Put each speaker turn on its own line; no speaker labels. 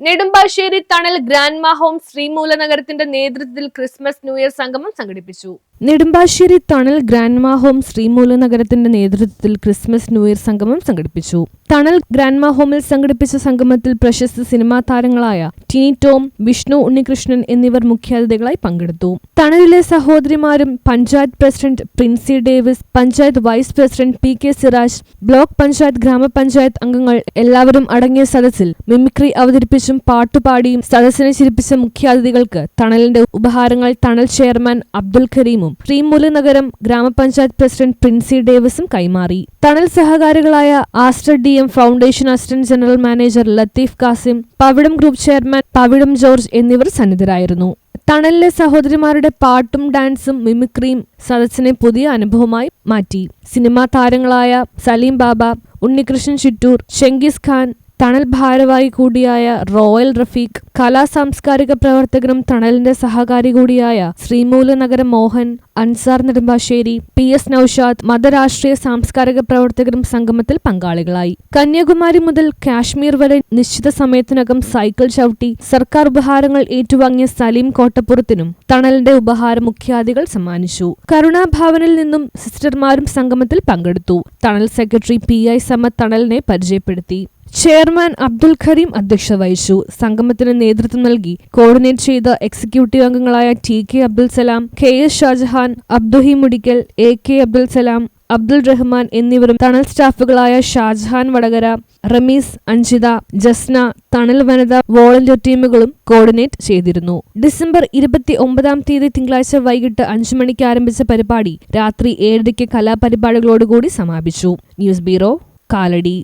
Nedumbassery Thanal grandma home ശ്രീമൂലനഗരത്തിന്റെ നേതൃത്വത്തിൽ Christmas new year സംഗമം സംഘടിപ്പിച്ചു. നെടുമ്പാശ്ശേരി തണൽ ഗ്രാൻഡ്മ ഹോം ശ്രീമൂലനഗരത്തിന്റെ നേതൃത്വത്തിൽ ക്രിസ്മസ് ന്യൂ ഇയർ സംഗമം സംഘടിപ്പിച്ചു. തണൽ ഗ്രാൻഡ്മ ഹോമിൽ സംഘടിപ്പിച്ച സംഗമത്തിൽ പ്രശസ്ത സിനിമാ താരങ്ങളായ ടിനി ടോം വിഷ്ണു ഉണ്ണികൃഷ്ണൻ എന്നിവർ മുഖ്യാതിഥികളായി പങ്കെടുത്തു. തണലിലെ സഹോദരിമാരും panchayat president Princy Davis panchayat vice president P K Siraj block panchayat ഗ്രാമപഞ്ചായത്ത് അംഗങ്ങൾ എല്ലാവരും അടങ്ങിയ സദസ്സിൽ മിമിക്രി അവതരിപ്പിച്ചും പാട്ടുപാടിയും സദസ്സിനെ ചിരിപ്പിച്ച മുഖ്യാതിഥികൾക്ക് തണലിന്റെ ഉപഹാരങ്ങൾ തണൽ ചെയർമാൻ അബ്ദുൽ കരീമും ശ്രീമൂല നഗരം ഗ്രാമപഞ്ചായത്ത് പ്രസിഡന്റ് പ്രിൻസി ഡേവിസും കൈമാറി. Thanal സഹകാരികളായ Aster D M foundation assistant general manager Latheef Kasim Pavizham group chairman Pavizham George എന്നിവർ സന്നിധരായിരുന്നു. തണലിലെ സഹോദരിമാരുടെ പാട്ടും ഡാൻസും മിമിക്രിയും സദസ്സിനെ പുതിയ അനുഭവമായി മാറ്റി. സിനിമാ താരങ്ങളായ സലീം ബാബ ഉണ്ണികൃഷ്ണൻ ചിറ്റൂർ ഷെങ്കിസ് ഖാൻ തണൽ ഭാരവാഹി കൂടിയായ റോയൽ റഫീഖ് കലാ സാംസ്കാരിക പ്രവർത്തകനും തണലിന്റെ സഹകാരി കൂടിയായ ശ്രീമൂലനഗരം മോഹൻ അൻസാർ നെടുമ്പാശ്ശേരി പി എസ് നൌഷാദ് മതരാഷ്ട്രീയ സാംസ്കാരിക പ്രവർത്തകരും സംഗമത്തിൽ പങ്കാളികളായി. കന്യാകുമാരി മുതൽ കാശ്മീർ വരെ നിശ്ചിത സമയത്തിനകം സൈക്കിൾ ചവിട്ടി സർക്കാർ ഉപഹാരങ്ങൾ ഏറ്റുവാങ്ങിയ സലീം കോട്ടപ്പുറത്തിനും തണലിന്റെ ഉപഹാര മുഖ്യാതികൾ സമ്മാനിച്ചു. കരുണാഭവനിൽ നിന്നും സിസ്റ്റർമാരും സംഗമത്തിൽ പങ്കെടുത്തു. Thanal secretary P I Samad തണലിനെ പരിചയപ്പെടുത്തി. ചെയർമാൻ അബ്ദുൽ ഖരീം അധ്യക്ഷത വഹിച്ചു. സംഗമത്തിന് നേതൃത്വം നൽകി. കോർഡിനേറ്റ് ചെയ്ത എക്സിക്യൂട്ടീവ് അംഗങ്ങളായ T K Abdul Salam K S Shajahan അബ്ദുഹി Mudikkal A K Abdul Salam Abdul Rahman എന്നിവരും തണൽ സ്റ്റാഫുകളായ ഷാജഹാൻ വടകര റമീസ് അഞ്ജിത ജസ്ന തണൽ വനിത വോളണ്ടിയർ ടീമുകളും കോർഡിനേറ്റ് ചെയ്തിരുന്നു. ഡിസംബർ ഇരുപത്തി ഒമ്പതാം തീയതി തിങ്കളാഴ്ച വൈകിട്ട് അഞ്ചു മണിക്ക് ആരംഭിച്ച പരിപാടി രാത്രി ഏഴരയ്ക്ക് കലാപരിപാടികളോടുകൂടി സമാപിച്ചു. News bureau Kalady.